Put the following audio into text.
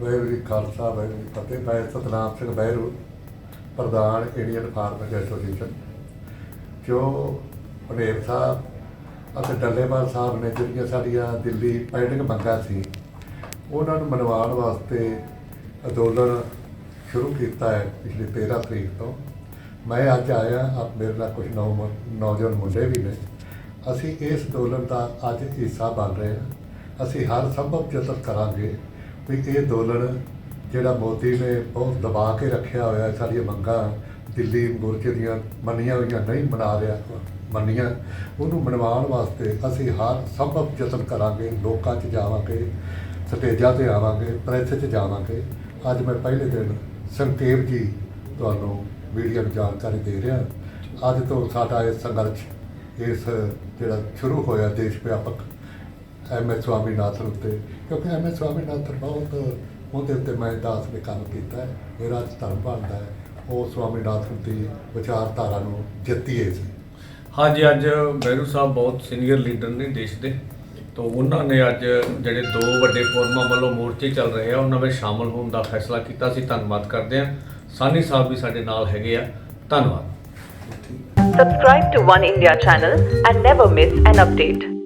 ਵਾਹਿਗੁਰੂ ਜੀ ਖਾਲਸਾ, ਵਾਹਿਗੁਰੂ ਜੀ ਫਤਿਹ। ਮੈਂ ਸਤਨਾਮ ਸਿੰਘ ਬਹਿਰੂ, ਪ੍ਰਧਾਨ Indian farming association. ਜੋ ਪਨੇਰ ਸਾਹਿਬ ਅਤੇ ਡੱਲੇਵਾਲ ਸਾਹਿਬ ਨੇ ਜਿਹੜੀਆਂ ਸਾਡੀਆਂ ਦਿੱਲੀ ਪੈਂਡਿੰਗ ਮੰਗਾਂ ਸੀ, ਉਹਨਾਂ ਨੂੰ ਮਨਵਾਉਣ ਵਾਸਤੇ ਅੰਦੋਲਨ ਸ਼ੁਰੂ ਕੀਤਾ ਹੈ ਪਿਛਲੀ 13 ਤਰੀਕ ਤੋਂ। ਮੈਂ ਅੱਜ ਆਇਆ, ਆਪ ਮੇਰੇ ਨਾਲ ਕੁਝ ਨੌ ਨੌਜਵਾਨ ਮੁੰਡੇ ਵੀ ਨੇ। ਅਸੀਂ ਇਸ ਅੰਦੋਲਨ ਦਾ ਅੱਜ ਹਿੱਸਾ ਬਣ ਰਹੇ ਹਾਂ। ਅਸੀਂ ਹਰ ਸੰਭਵ ਯਤਨ ਕਰਾਂਗੇ ਵੀ ਇਹ ਅੰਦੋਲਨ ਜਿਹੜਾ ਮੋਦੀ ਨੇ ਬਹੁਤ ਦਬਾ ਕੇ ਰੱਖਿਆ ਹੋਇਆ ਹੈ, ਸਾਡੀਆਂ ਮੰਗਾਂ ਦਿੱਲੀ ਮੋਰਚੇ ਦੀਆਂ ਮੰਨੀਆਂ ਹੋਈਆਂ ਨਹੀਂ ਮਨਾ ਰਿਹਾ ਮੰਨੀਆਂ। ਉਹਨੂੰ ਮਨਵਾਉਣ ਵਾਸਤੇ ਅਸੀਂ ਹਰ ਸੰਭਵ ਯਤਨ ਕਰਾਂਗੇ ਲੋਕਾਂ 'ਚ ਜਾਵਾਂਗੇ ਸਟੇਜਾਂ ਤੇ ਆਵਾਂਗੇ ਪ੍ਰੈਸ 'ਚ ਜਾਵਾਂਗੇ। ਅੱਜ ਮੈਂ ਪਹਿਲੇ ਦਿਨ ਸੰਖੇਪ ਜੀ ਤੁਹਾਨੂੰ ਮੀਡੀਆ ਨੂੰ ਜਾਣਕਾਰੀ ਦੇ ਰਿਹਾ। ਅੱਜ ਤੋਂ ਸਾਡਾ ਇਹ ਸੰਘਰਸ਼ ਇਸ ਜਿਹੜਾ ਸ਼ੁਰੂ ਹੋਇਆ ਦੇਸ਼ ਵਿਆਪਕ ਐਮ ਐਸ ਸਵਾਮੀਨਾਥਨ ਉੱਤੇ ਕਿਉਂਕਿ ਐਮ ਐਸ ਸਵਾਮੀਨਾਥਨ ਬਹੁਤ ਉਹਦੇ ਉੱਤੇ ਮੈਂ ਦਾਸ ਨੇ ਕੰਮ ਕੀਤਾ ਹੈ ਮੇਰਾ ਧਰਮ ਬਣਦਾ ਹੈ ਉਹ ਸਵਾਮੀਨਾਥਨ ਦੀ ਵਿਚਾਰਧਾਰਾ ਨੂੰ ਜਿੱਤੀਏ ਸੀ ਹਾਂਜੀ ਅੱਜ ਬਹਿਰੂ ਸਾਹਿਬ ਬਹੁਤ ਸੀਨੀਅਰ ਲੀਡਰ ਨੇ ਦੇਸ਼ ਦੇ ਤੋਂ ਉਹਨਾਂ ਨੇ ਅੱਜ ਜਿਹੜੇ ਦੋ ਵੱਡੇ ਫੋਰਮਾਂ ਵੱਲੋਂ ਮੋਰਚੇ ਚੱਲ ਰਹੇ ਆ ਉਹਨਾਂ ਵਿੱਚ ਸ਼ਾਮਲ ਹੋਣ ਦਾ ਫੈਸਲਾ ਕੀਤਾ ਸੀ। ਧੰਨਵਾਦ ਕਰਦੇ ਹਾਂ। ਸਾਨੀ ਸਾਹਿਬ ਵੀ ਸਾਡੇ ਨਾਲ ਹੈਗੇ ਆ। ਧੰਨਵਾਦ। Subscribe to One India channel and never miss an update.